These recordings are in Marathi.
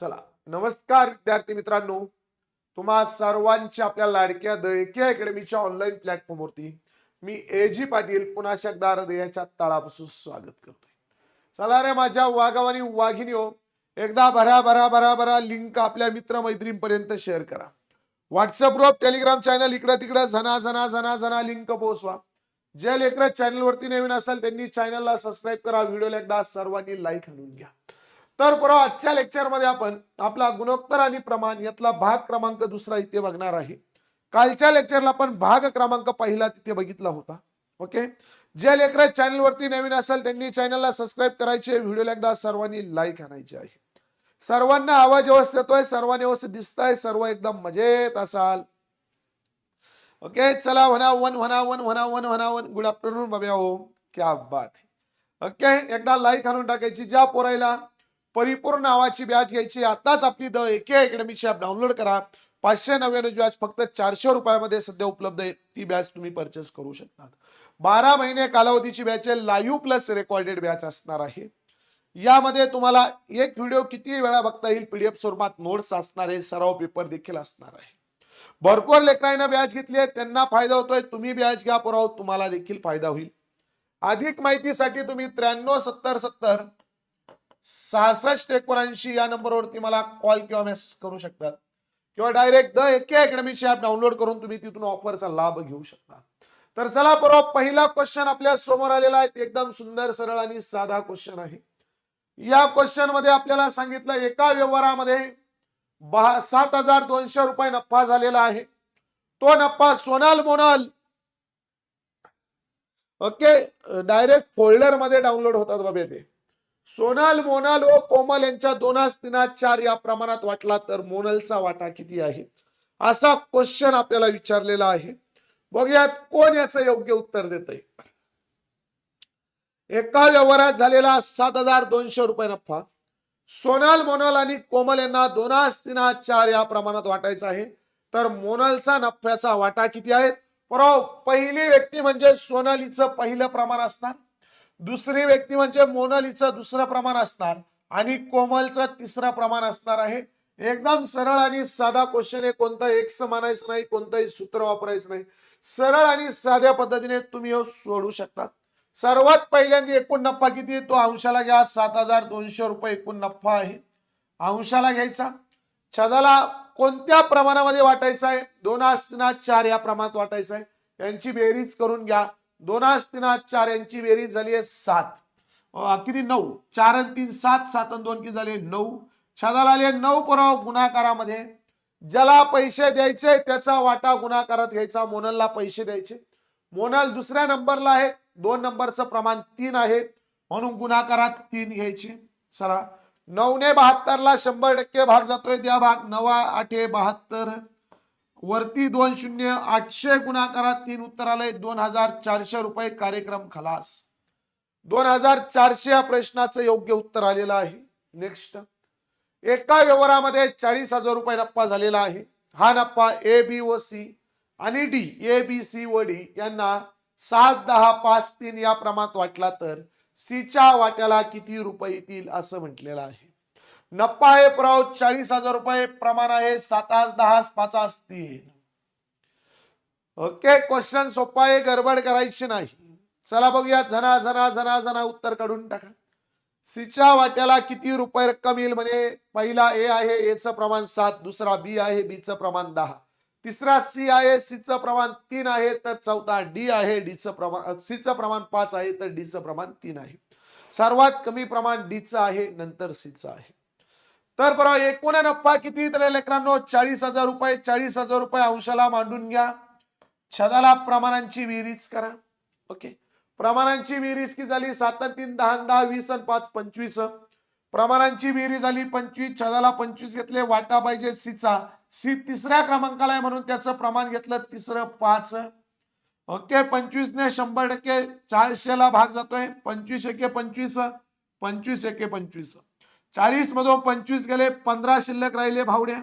चला नमस्कार विद्यार्थी मित्रांनो. तुम्हा सर्वांच्या आपल्या लाडक्या दळके अकॅडमीच्या ऑनलाईन प्लॅटफॉर्मवरती मी ए जी पाटील पुन्हा शकदा हृदयाच्या तळापासून स्वागत करतोय. चला रे माझ्या वाघावानी वाघिनी हो एकदा भरा भरा भरा भरा लिंक आपल्या मित्रमैत्रींपर्यंत शेअर करा. व्हॉट्सअप ग्रुप टेलिग्राम चॅनल इकडं तिकडं झना झना झना झना लिंक पोहोचवा. जे लेकर चॅनल वरती नवीन असाल त्यांनी चॅनलला सबस्क्राईब करा व्हिडिओला एकदा सर्वांनी लाईक आणून घ्या. तर बरोबर आजच्या लेक्चरमध्ये आपण आपला गुणोत्तर आणि प्रमाण यातला भाग क्रमांक दुसरा इथे बघणार आहे. कालच्या लेक्चरला आपण भाग क्रमांक पहिला तिथे बघितला होता. ओके जे लेकर चॅनल वरती नवीन असेल त्यांनी चॅनलला सबस्क्राईब करायचे व्हिडिओला एकदा सर्वांनी लाईक आणायचे आहे. सर्वांना आवाज व्यवस्थित येतोय सर्वांनी व्यवस्थित दिसताय सर्व एकदम मजेत असाल. ओके चला म्हणा वन म्हणा वन म्हणा वन म्हणा वन गुड आफ्टरनून बाबा हो क्या बात ओके एकदा लाईक आणून टाकायची ज्या पोरायला परिपूर्ण नावाची बॅच घ्यायची. आताच आपली द एके अकॅडमीची ॲप डाउनलोड करा. पाचशे नव्याण्णव बॅच फक्त चारशे रुपयामध्ये सध्या उपलब्ध आहे. ती बॅच तुम्ही परचेस करू शकता बारा महिने कालावधीची बॅच आहे. लाईव्ह प्लस रेकॉर्डेड बॅच असणार आहे. यामध्ये तुम्हाला एक व्हिडिओ किती वेळा बघता येईल? पीडीएफ स्वरूपात नोट्स असणार आहे. सराव पेपर देखील असणार आहे. भरपूर लेकरांना व्याज घेतली आहे. त्यांना फायदा होतोय. तुम्ही व्याज घ्या पुराव. तुम्हाला देखील फायदा होईल. अधिक माहितीसाठी तुम्ही त्र्याण्णव सत्तर सत्तर सहासष्ट एकोणऐंशी या नंबरवरती मला कॉल किंवा मेसेज करू शकतात. किंवा डायरेक्ट द एके अकॅडमीची ऍप डाउनलोड करून तुम्ही तिथून ऑफरचा लाभ घेऊ शकता. तर चला परवा पहिला क्वेश्चन आपल्यासमोर आलेला आहे. एकदम सुंदर सरळ आणि साधा क्वेश्चन आहे. या क्वेश्चनमध्ये आपल्याला सांगितलं एका व्यवहारामध्ये सात हजार दोनशे रुपये नफा झालेला आहे. तो नफा सोनाल मोनाल ओके डायरेक्ट फोल्डरमध्ये डाउनलोड होतात बाबा ते सोनाल मोनाल व कोमल यांच्या दोनास तिना चार या प्रमाणात वाटला तर मोनलचा वाटा किती आहे? असा क्वेश्चन आपल्याला विचारलेला आहे. बघूयात कोण याचं योग्य उत्तर देत एका व्यवहारात झालेला सात हजार दोनशे रुपये नफा. सोनाल मोनल आणि कोमल यांना दोनास तिना चार या प्रमाणात वाटायचा आहे. तर मोनलचा नफ्याचा वाटा किती आहे? बरोबर पहिली व्यक्ती म्हणजे सोनालीचं पहिलं प्रमाण असणार. दुसरी व्यक्ती म्हणजे मोनालीचा दुसरा प्रमाण असणार आणि कोमलचा तिसरा प्रमाण असणार आहे. एकदम सरळ आणि साधा क्वेश्चन आहे कोणता एक्स मानायचं नाही कोणतंही सूत्र वापरायचं नाही. सरळ आणि साध्या पद्धतीने तुम्ही हो सोडू शकता. सर्वात पहिल्यांदा एकूण नफा किती? आहे? तो अंशाला घ्या. सात हजार दोनशे रुपये एकूण नफा आहे. अंशाला घ्यायचा. छदाला कोणत्या प्रमाणामध्ये वाटायचा आहे? दोन आस्तिनात चार या प्रमाणात वाटायचं आहे. यांची बेरीज करून घ्या. दोनास तीन चार यांची बेरीज झाली आहे सात. किती? नऊ. चार आणि तीन सात. सात आणि दोन किती झाले? नऊ. छदाला आले नऊ पुराव गुणाकारामध्ये. ज्याला पैसे द्यायचे त्याचा वाटा गुणाकारात घ्यायचा. मोनलला पैसे द्यायचे. मोनल दुसऱ्या नंबरला आहे. दोन नंबरचं प्रमाण तीन आहे. म्हणून गुणाकारात तीन घ्यायचे. चला. नऊने बहात्तरला शंभर टक्के भाग जातोय. द्या भाग नवा आठे बहात्तर. वरती दोन शून्य आठशे गुणाकारात तीन उत्तर आलंय दोन हजार चारशे रुपये कार्यक्रम खलास. दोन हजार चारशे या प्रश्नाचं योग्य उत्तर आलेलं आहे. नेक्स्ट एका व्यवहारामध्ये चाळीस हजार रुपये नप्पा झालेला आहे. हा नप्पा ए बी व सी आणि डी ए बी सी व डी यांना सात दहा पाच तीन या प्रमाणात वाटला तर सीच्या वाट्याला किती रुपये येतील असं म्हटलेलं आहे. नप्पा आहे पुराव चाळीस हजार रुपये प्रमाण आहे. सातास दहा पाचास तीन. ओके क्वेश्चन सोपा आहे गडबड करायची नाही. चला बघूया झना झना झना झना उत्तर काढून टाका. सीच्या वाट्याला किती रुपये रक्कम येईल म्हणजे पहिला ए आहे एचं प्रमाण सात दुसरा बी आहे बीचं प्रमाण दहा. तिसरा सी आहे सीचं प्रमाण तीन आहे तर चौथा डी आहे डीचं प्रमाण सीचं प्रमाण पाच आहे तर डीचं प्रमाण तीन आहे. सर्वात कमी प्रमाण डीचं आहे नंतर सीचं आहे. तर बरोबर एकूण नफा किती तर लेकरांनो? चाळीस हजार रुपये चाळीस हजार रुपये अंशाला मांडून घ्या. छदाला प्रमाणांची विहिरीच करा. ओके. प्रमाणांची विहिरीच की झाली सात तीन दहा दहा वीस आणि पाच पंचवीस. प्रमाणांची विहिरी झाली पंचवीस छदाला पंचवीस घेतले वाटा पाहिजे सीचा. सी तिसऱ्या क्रमांकाला आहे म्हणून त्याचं प्रमाण घेतलं तिसरं पाच. ओके पंचवीस ने शंभर टक्के चारशेला भाग जातोय. पंचवीस एके पंचवीस पंचवीस एके पंचवीस. चाळीस मधून पंचवीस गेले पंधरा शिल्लक राहिले भावड्या.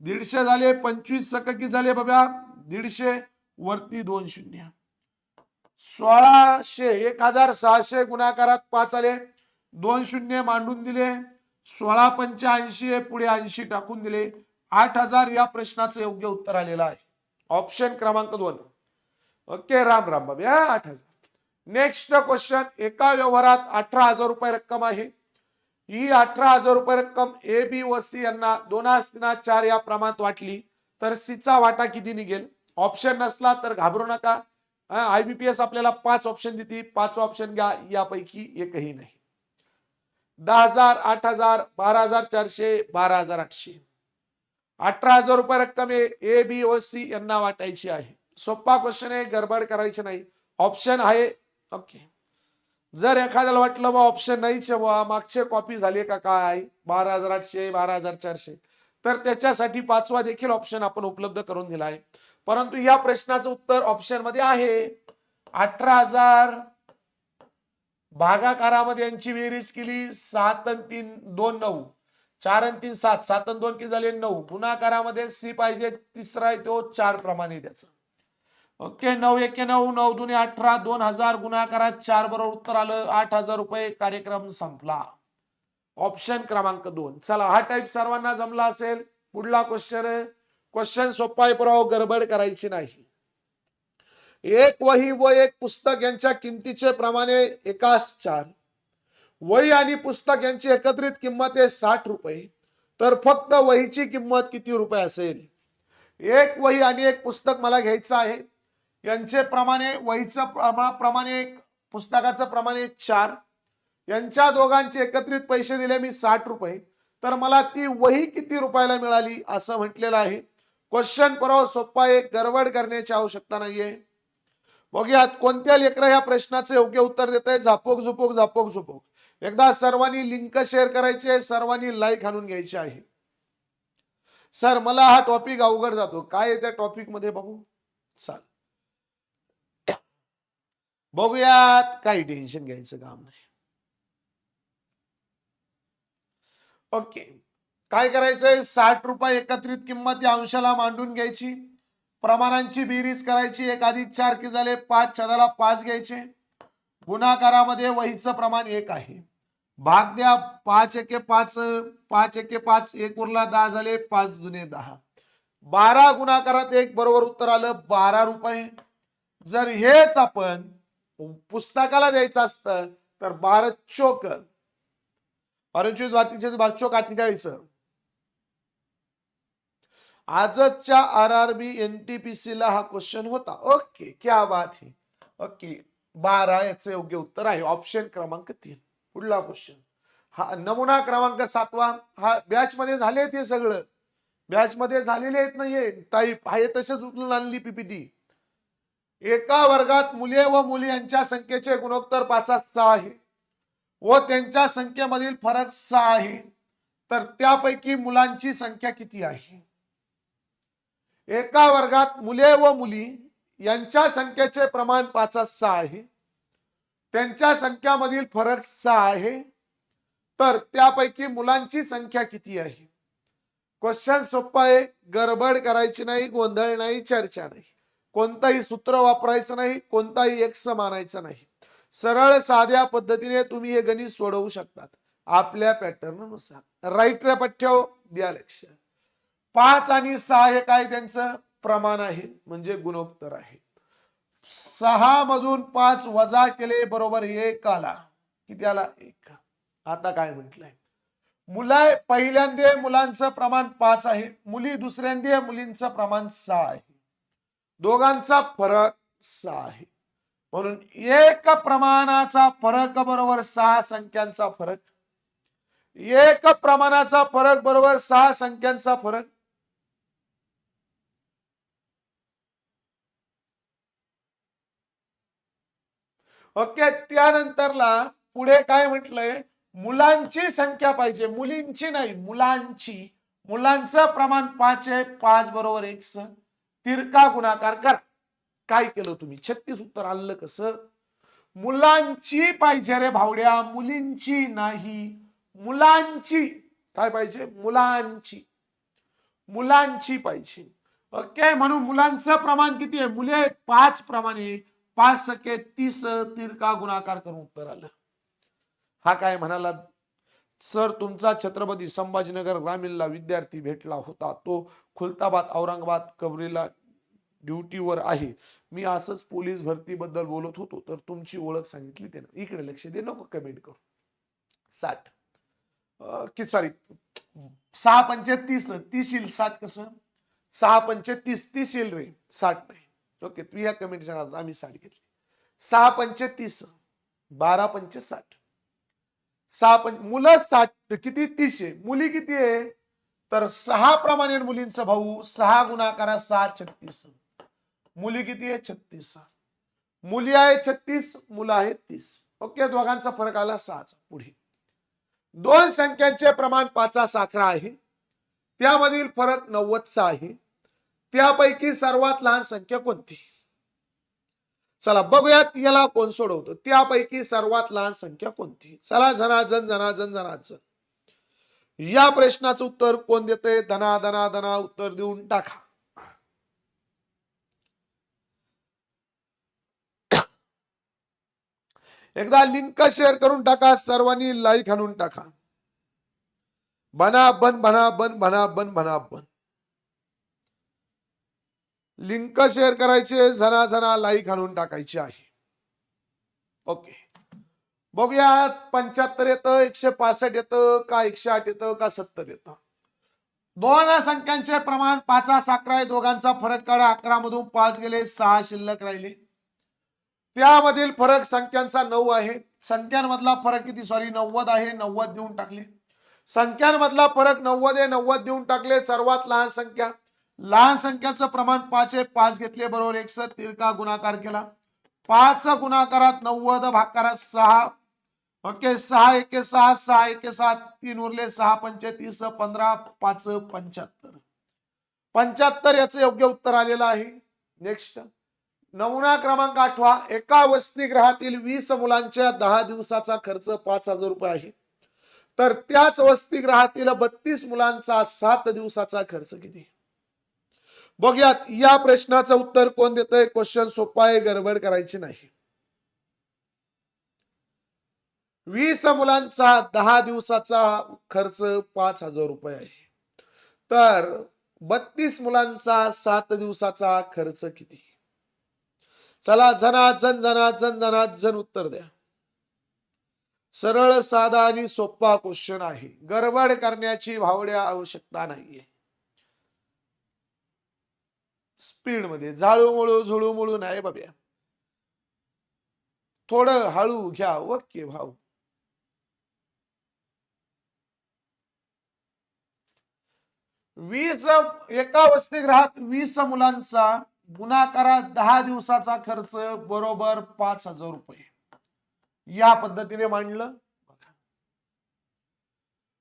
दीडशे झाले पंचवीस सककी झाले बाबा. दीडशे वरती दोन शून्य. सोळाशे एक हजार सहाशे गुणाकारात पाच आले. दोन शून्य मांडून दिले. सोळा पंच्याऐंशी पुढे ऐंशी टाकून दिले. आठ हजार या प्रश्नाचं योग्य उत्तर आलेलं आहे. ऑप्शन क्रमांक दोन. ओके राम राम बाबा. या आठ हजार. नेक्स्ट क्वेश्चन एका व्यवहारात अठरा हजार रुपये रक्कम आहे. ही अठरा हजार रुपये रक्कम ए बी व सी यांना दोन असताना चार या प्रमाणात वाटली तर सीचा वाटा किती निघेल? ऑप्शन नसला तर घाबरू नका. आयबीपीएस आपल्याला पाच ऑप्शन देते. पाच ऑप्शन घ्या. यापैकी एकही नाही. दहा हजार आठ हजार बारा हजार चारशे बारा हजार आठशे. अठरा हजार रुपये रक्कम ए बी ओ सी यांना वाटायची आहे. सोपा क्वेश्चन आहे. गडबड करायची नाही. ऑप्शन आहे. ओके जर एखाद्याला वाटलं बा ऑप्शन नाहीच बा मागचे कॉपी झाली का काय? बारा हजार आठशे बारा हजार चारशे. तर त्याच्यासाठी पाचवा देखील ऑप्शन आपण उपलब्ध करून दिला आहे. परंतु या प्रश्नाचं उत्तर ऑप्शनमध्ये आहे. अठरा हजार भागाकारामध्ये यांची बेरीज केली सात तीन दोन नऊ. चार आणि तीन सात. सात दोन किती झाले? नऊ. गुणाकारामध्ये सी पाहिजे तिसरा आहे तो चार प्रमाणे त्याचा. ओके नऊ एके नऊ नऊ दुने अठरा दोन हजार गुणाकारात चार बरोबर उत्तर आलं आठ हजार रुपये कार्यक्रम संपला. ऑप्शन क्रमांक दोन. चला हा टाईप सर्वांना जमला असेल. पुढला क्वेश्चन आहे. क्वेश्चन सोपा आहे पुराव गडबड करायची नाही. एक वही व एक पुस्तक यांच्या किमतीचे प्रमाणे एकास चार. वही आणि पुस्तक यांची एकत्रित किंमत आहे साठ रुपये. तर फक्त वहीची किंमत किती रुपये असेल? एक वही आणि एक पुस्तक मला घ्यायचं आहे. यांचे प्रमाणे वहीचं प्रमा- प्रमाणे एक पुस्तकाचं प्रमाणे चार. यांच्या दोघांचे एकत्रित पैसे दिले मी साठ रुपये. तर मला ती वही किती रुपयाला मिळाली असं म्हटलेलं आहे. क्वेश्चन परवा सोपा आहे गरवड करण्याची आवश्यकता नाहीये. बघूयात कोणत्या लेकर ह्या प्रश्नाचे योग्य उत्तर देत आहे झापोक झुपोक झापोक झुपोक. एकदा सर्वांनी लिंक शेअर करायची आहे सर्वांनी लाईक आणून घ्यायची आहे. सर मला हा टॉपिक अवघड जातो. काय त्या टॉपिकमध्ये बघू? चाल. बघूयात. काही टेन्शन घ्यायचं काम नाही. ओके काय करायचंय? साठ रुपये एकत्रित किंमत या अंशाला मांडून घ्यायची. प्रमाणांची बेरीज करायची. एक अधिक चार की झाले पाच छदाला पाच घ्यायचे. गुणाकारामध्ये वहीचं प्रमाण एक आहे. भाग द्या. पाच एके पाच पाच एके पाच एक उरला दहा झाले पाच जुने दहा. बारा गुणाकारात एक बरोबर उत्तर आलं बारा रुपये. जर हेच आपण पुस्तकाला द्यायचं असतं तर भारत चोक पंचवीस बारतीचे भारत चोक अठ्ठेचाळीस. आजच्या R R B N T P C ला हा क्वेश्चन होता. ओके क्या बात है. ओके बारा याचं योग्य उत्तर आहे. ऑप्शन क्रमांक तीन. पुढला क्वेश्चन हा नमुना क्रमांक सातवा. हा बॅच मध्ये झाले ते सगळं. बॅच मध्ये झालेले आहेत नाहीये टाईप आहे तसेच उचलून आणली पीपीटी एका वर्गात मुले व मुली यांच्या संख्येचे गुणोत्तर पाचात सहा आहे. व त्यांच्या संख्येमधील फरक सहा आहे. तर त्यापैकी मुलांची संख्या किती आहे? एका वर्गात मुले व मुली यांच्या संख्येचे प्रमाण पाचात सहा आहे. त्यांच्या संख्यामधील फरक सहा आहे. तर त्यापैकी मुलांची संख्या किती आहे? क्वेश्चन सोपा आहे. गडबड करायची नाही गोंधळ नाही चर्चा नाही. कोणताही सूत्र वापरायचं नाही कोणताही एक्स मानायचं नाही. सरळ साध्या पद्धतीने तुम्ही हे गणित सोडवू शकतात. आपल्या पॅटर्ननुसार. राईट पठ्य द्या लक्ष. पाच आणि सहा हे काय त्यांचं? प्रमाण आहे म्हणजे गुणोत्तर आहे. सहा मधून पाच वजा केले बरोबर एक आला. किती आला? एक. आता काय म्हटलंय? मुला पहिल्यांदा मुलांचं प्रमाण पाच आहे. मुली दुसऱ्यांदे मुलींचं प्रमाण सहा आहे. दोघांचा फरक सहा आहे. म्हणून एक प्रमाणाचा फरक बरोबर सहा संख्यांचा फरक. एक प्रमाणाचा फरक बरोबर सहा संख्यांचा फरक. ओके त्यानंतरला पुढे काय म्हटलंय? मुलांची संख्या पाहिजे. मुलींची नाही मुलांची. मुलांचं प्रमाण पाच आहे पाच बरोबर एक तिरका गुणाकार करा. काय केलं तुम्ही? छत्तीस उत्तर आणलं कसं? मुलांची पाहिजे रे भावड्या मुलींची नाही. मुलांची. काय पाहिजे? मुलांची. मुलांची पाहिजे. ओके म्हणून मुलांचं प्रमाण किती आहे? मुले पाच प्रमाणे पाच सके तीस तिरका गुणाकार करून उत्तर आलं. हा काय म्हणाला सर तुमचा छत्रपती संभाजीनगर ग्रामीणला विद्यार्थी भेटला होता. तो खुलताबाद औरंगाबाद कबरीला ड्युटीवर आहे. मी असंच पोलीस भरतीबद्दल बोलत होतो तर तुमची ओळख सांगितली त्यानं. इकडे लक्ष दे नको कमेंट करू. साठ. कि सॉरी सहा पंच्याहत्तीस तीस येईल. साठ कसं? सहा पंच्याहत्तीस तीस येईल रे. साठ नाही. ओके तू ह्या कमेंट सांगा आम्ही साठ घेतली. सहा पंच्याहत्तीस बारा पंचे साठ. सहा पंच मुलं साठ किती? तीसशे. मुली किती आहे? तर सहा प्रमाणे मुलींचा भाऊ सहा गुणाकारा सहा छत्तीस. मुली किती आहे? छत्तीस. मुली आहे छत्तीस मुलं आहेत तीस. ओके दोघांचा फरक आला सहाचा. पुढे. दोन संख्यांचे प्रमाण पाचा साखरा आहे. त्यामधील फरक नव्वदचा आहे. त्यापैकी सर्वात लहान संख्या कोणती? चला बघूयात याला कोण सोडवतो. त्यापैकी सर्वात लहान संख्या कोणती? चला जनाजन जनाजन जनाजन या प्रश्नाचं उत्तर कोण देते धना धना धना उत्तर देऊन टाका. एकदा लिंक शेअर करून टाका सर्वांनी लाईक आणून टाका. बना बन बना बन बना बन बना बन. लिंक शेअर करायचे झना जना लाईक आणून टाकायची आहे. ओके. बघूया पंच्याहत्तर येतं एकशे पासष्ट येतं का एकशे आठ येतं का सत्तर येतं? दोन संख्यांचे प्रमाण पाचा अकरा आहे दोघांचा फरक काढा. अकरा मधून पाच गेले सहा शिल्लक राहिले. त्यामधील फरक संख्यांचा नऊ आहे. संख्यांमधला फरक किती? सॉरी नव्वद आहे नव्वद देऊन टाकले. संख्यांमधला फरक नव्वद आहे नव्वद देऊन टाकले सर्वात लहान संख्या. लहान संख्याचं प्रमाण पाच आहे पाच घेतले बरोबर एकस तिरका गुणाकार केला. पाच गुणाकारात नव्वद भागकारात सहा. ओके सहा एके सहा सहा एके सात तीन उरले सहा पंचतीस पंधरा पाच पंच्याहत्तर. पंच्याहत्तर याचं योग्य उत्तर आलेलं आहे. नेक्स्ट नमुना क्रमांक आठवा. एका वसतिगृहातील वीस मुलांच्या दहा दिवसाचा खर्च पाच हजार रुपये आहे. तर त्याच वसतिगृहातील बत्तीस मुलांचा सात दिवसाचा खर्च किती? बघूयात या प्रश्नाचं उत्तर कोण देतंय? क्वेश्चन सोपा आहे गडबड करायची नाही. वीस मुलांचा दहा दिवसाचा खर्च पाच हजार रुपये आहे. तर बत्तीस मुलांचा सात दिवसाचा खर्च किती? चला जना जन जना जन जना जन उत्तर द्या. सरळ साधा आणि सोपा क्वेश्चन आहे. गडबड करण्याची भावड्या आवश्यकता नाहीये. स्पीडमध्ये झुळूमुळू नाही बाब्या थोडं हळू घ्या ओके भाऊ. वीस एका वसतिगृहात वीस मुलांचा गुणाकारा दहा दिवसाचा खर्च बरोबर पाच हजार रुपये. या पद्धतीने मांडलं.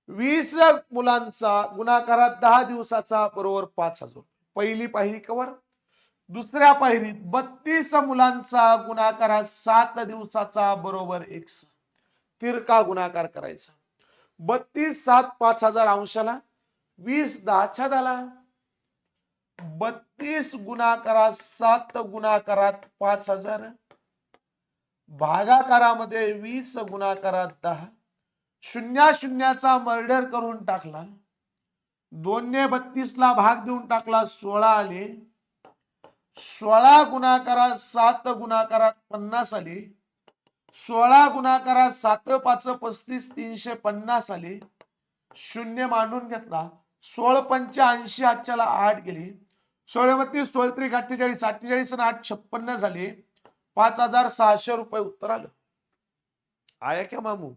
वीस मुलांचा गुणाकारात दहा दिवसाचा बरोबर पाच हजार. पहिली पायरी कवर दुसऱ्या पायरीत बत्तीस मुलांचा गुणाकारात सात दिवसाचा बरोबर एक्स तिरका गुणाकार करायचा. बत्तीस सात पाच हजार अंशाला वीस दहाच्या झाला बत्तीस गुणाकारात सात गुणाकारात पाच हजार. भागाकारामध्ये वीस गुणाकारात दहा. शून्या शून्याचा मर्डर करून टाकला. दोनने बत्तीस ला भाग देऊन टाकला सोळा आले. सोळा गुणाकारात सात गुणाकारात पन्नास आले. सोळा गुणाकारात सात पाच पस्तीस तीनशे पन्नास आले. शून्य मांडून घेतला. सोळ पंच्याऐंशी आजच्याला आठ गेले. सोळे बत्तीस त्रिक अठ्ठेचाळीस अठ्ठेचाळीस आणि आठ छप्पन्न झाले. पाच हजार सहाशे रुपये उत्तर आलं. आहे का मामू?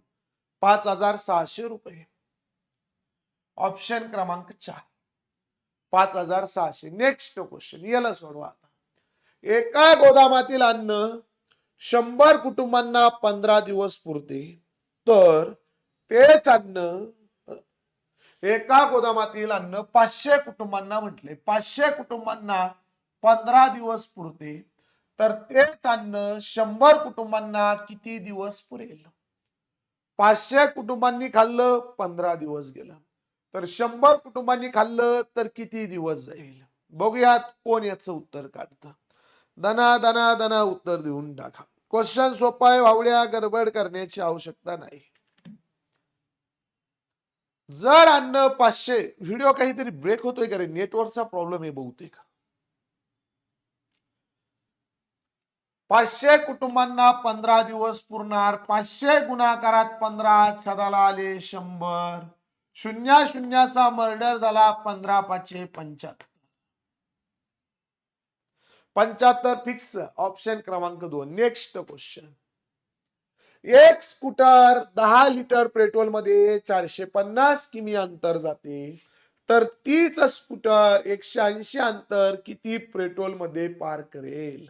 पाच हजार सहाशे रुपये. ऑप्शन क्रमांक चार. पाच हजार सहाशे. नेक्स्ट क्वेश्चन याला सोडवा आता. एका गोदामातील अन्न शंभर कुटुंबांना पंधरा दिवस पुरते तर तेच अन्न एका गोदामातील अन्न पाचशे कुटुंबांना म्हटले पाचशे कुटुंबांना पंधरा दिवस पुरते तर तेच अन्न शंभर कुटुंबांना किती दिवस पुरेल? पाचशे कुटुंबांनी खाल्लं पंधरा दिवस गेलं. तर शंभर कुटुंबांनी खाल्लं तर किती दिवस जाईल? बघूयात कोण याचं उत्तर काढतं. दना दना दना उत्तर देऊन टाका. क्वेश्चन सोपा आहे भावड्या गडबड करण्याची आवश्यकता नाही. जर अन्न पाचशे व्हिडिओ काहीतरी ब्रेक होतोय का रे? नेटवर्कचा प्रॉब्लेम आहे बहुतेक. पाचशे कुटुंबांना पंधरा दिवस पुरणार. पाचशे गुणाकारात पंधरा छदाला आले शंभर. शून्य शून्याचा मर्डर झाला पंधरा पाचशे पंच्याहत्तर. पंच्याहत्तर फिक्स ऑप्शन क्रमांक दोन. नेक्स्ट क्वेश्चन एक स्कूटर दहा लिटर पेट्रोलमध्ये चारशे पन्नास किमी अंतर जाते. तर तीच स्कूटर एकशे ऐंशी अंतर किती पेट्रोलमध्ये पार करेल?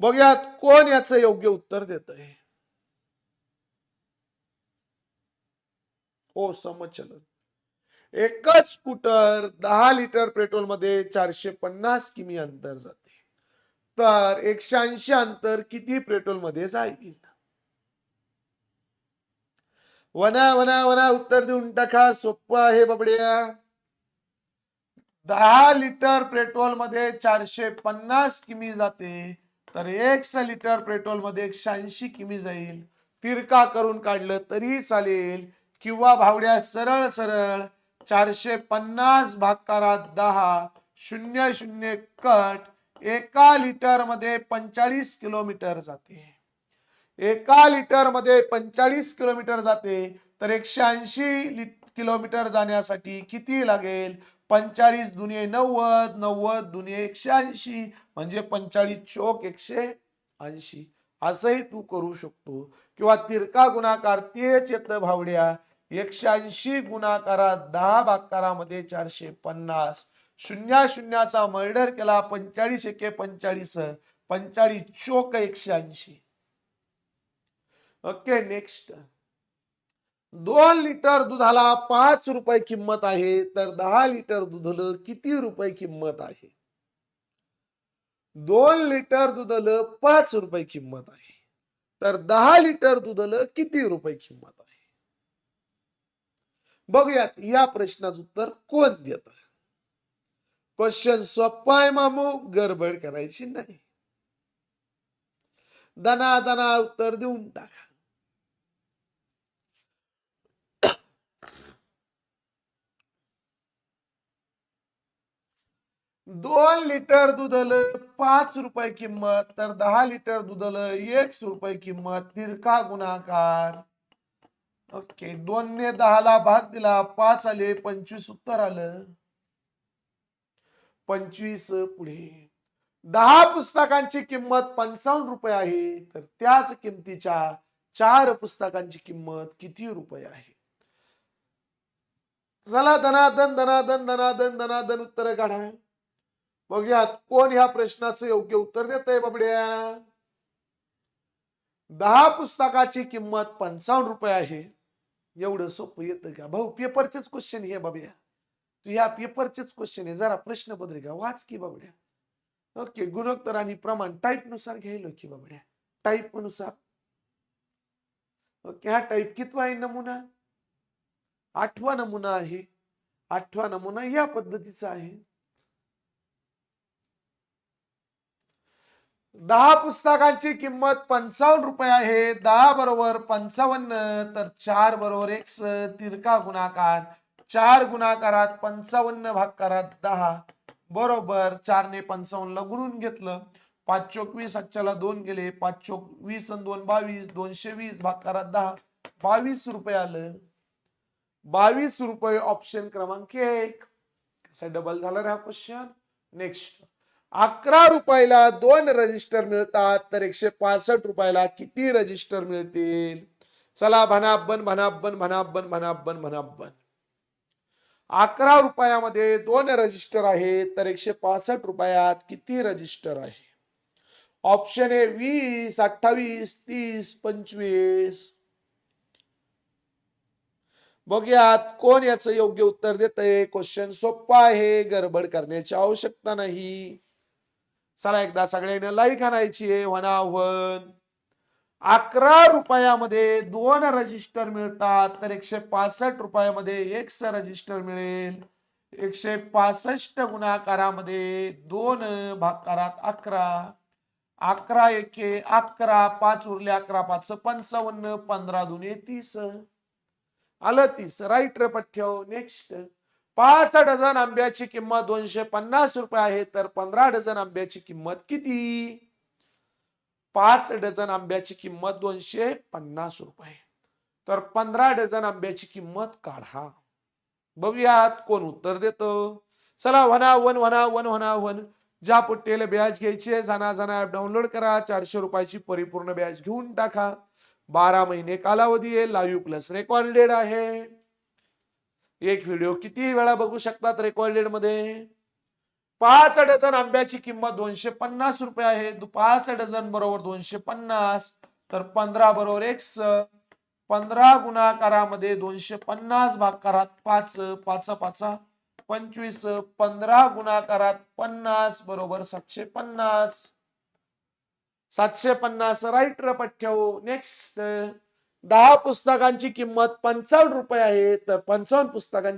बघूयात कोण याचं योग्य उत्तर देत आहे हो समचलन एकच स्कूटर दहा लिटर पेट्रोलमध्ये चारशे पन्नास किमी अंतर जाते. तर एकशे ऐंशी अंतर किती पेट्रोलमध्ये जाईल? वना वना वना उत्तर देऊन टाका सोपं आहे बाबड्या. दहा लिटर पेट्रोलमध्ये चारशे पन्नास किमी जाते तर एक लिटर पेट्रोलमध्ये एकशे ऐंशी किमी जाईल. तिरका करून काढलं तरी चालेल. किंवा भावड्या सरळ सरळ चारशे पन्नास भाकारात दहा शून्य शून्य कट एका लिटरमध्ये पंचाळीस किलोमीटर जाते. एका लिटरमध्ये पंचाळीस किलोमीटर जाते तर एकशे ऐंशी किलोमीटर जाण्यासाठी किती लागेल? पंचाळीस दुनिये नव्वद नव्वद दुनिये एकशे ऐंशी म्हणजे पंचाळीस चोक एकशे ऐंशी. असंही तू करू शकतो. किंवा तिरका गुणाकार ते येतं भावड्या. एकशे ऐंशी गुणाकारात दहा भाकारामध्ये चारशे पन्नास. शून्या शून्याचा मर्डर केला पंचाळीस एके पंचाळीस. पंचाळीस चोक एकशे ऐंशी ओके नेक्स्ट दोन लिटर दुधाला पाच रुपये किंमत आहे. तर दहा लिटर दुधाला किती रुपये किंमत आहे? दोन लिटर दुधलं पाच रुपये किंमत आहे. तर दहा लिटर दुधलं किती रुपये किंमत आहे? बघूयात या प्रश्नाचं उत्तर कोण देत क्वेश्चन सोप्पा आहे मामू गडबड करायची नाही. दना दना उत्तर देऊन टाका. दोन लिटर दुधलं पाच रुपये किंमत तर दहा लिटर दुधलं एक रुपये किंमत तिरका गुणाकार. ओके दोन ने दहाला भाग दिला पाच आले पंचवीस उत्तर आलं. पंचवीस पुढे. दहा पुस्तकांची किंमत पंचावन्न रुपये आहे तर त्याच किमतीच्या चार पुस्तकांची किंमत किती रुपये आहे? चला धनादन धनादन धनादन धनादन उत्तर काढा. बघूयात कोण ह्या प्रश्नाचं योग्य उत्तर देत आहे बाबड्या? दहा पुस्तकाची किंमत पंचावन्न रुपये आहे. एवढं सोपं येतं का? भाऊ पेपरचेच क्वेश्चन हे बाबड्या. तू ह्या पेपरचेच क्वेश्चन आहे जरा प्रश्न पत्रिका वाच की बाबड्या. ओके गुणोत्तर आणि प्रमाण टाईपनुसार घ्यायलो की बाबड्या. टाईपनुसार ओके हा टाईप कितवा आहे नमुना? आठवा नमुना आहे. आठवा नमुना या पद्धतीचा आहे. दहा पुस्तकांची किंमत पंचावन्न रुपये आहे. दहा बरोबर पंचावन्न तर चार बरोबर एक तिरका गुणाकार चार गुणाकारात पंचावन्न भागाकारात दहा बरोबर चारने पंचावन्नला गुणून घेतलं. पाच चोवीस वीस दोन गेले. पाच चोवीस आणि दोन बावीस दोनशे वीस भागाकारात दहा. बावीस रुपये आलं. बावीस रुपये ऑप्शन क्रमांक एक. कसा डबल झाला रे हा क्वेश्चन नेक्स्ट अकरा रुपयाला दोन रजिस्टर मिळतात तर एकशे पासष्ट रुपयाला किती रजिस्टर मिळतील? चला भनाबन भनाबन भनाबन भनाबन भनाबन. अकरा रुपयामध्ये दोन रजिस्टर आहेत तर एकशे पासष्ट रुपयात किती रजिस्टर आहे? ऑप्शन ए वीस अठ्ठावीस तीस पंचवीस. बघूयात कोण याचं योग्य उत्तर देत आहे क्वेश्चन सोपा आहे गडबड करण्याची आवश्यकता नाही. चला एकदा सगळ्यांना लाईक आणायची आहे वनावन अकरा रुपयामध्ये दोन रजिस्टर मिळतात तर एकशे पासष्ट रुपयामध्ये एक रजिस्टर मिळेल. एकशे पासष्ट गुणाकारामध्ये दोन भाकारात अकरा. अकरा एके अकरा पाच उरले अकरा पाच पंचावन्न पंधरा दोन तीस. आलं तीस. राईट रे पठ्य नेक्स्ट पाच डझन आंब्याची किंमत दोनशे पन्नास रुपये आहे तर पंधरा डझन आंब्याची किंमत किती? पाच डझन आंब्याची किंमत दोनशे पन्नास रुपये. तर पंधरा डझन आंब्याची किंमत काढा. बघूयात कोण उत्तर देत. चला वना वन वना वन वना वन. ज्या पुट्टेला ब्याज घ्यायची जाना जाना ऍप डाउनलोड करा. चारशे रुपयाची परिपूर्ण ब्याज घेऊन टाका. बारा महिने कालावधी आहे लाईव्ह प्लस रेकॉर्डेड आहे. एक व्हिडिओ किती वेळा बघू शकतात रेकॉर्डेडमध्ये? पाच डझन आंब्याची किंमत दोनशे पन्नास रुपये आहे. पाच डझन बरोबर दोनशे पन्नास. तर पंधरा बरोबर एक्स पंधरा गुणाकारामध्ये दोनशे पन्नास भागाकारात पाच. पाच पाच पंचवीस. पंधरा गुणाकारात पन्नास बरोबर सातशे पन्नास. सातशे पन्नास. राईट र नेक्स्ट दहा पुस्तकांची किंमत पंचावन्न रुपये आहे तर पंचावन्न पुस्तकांची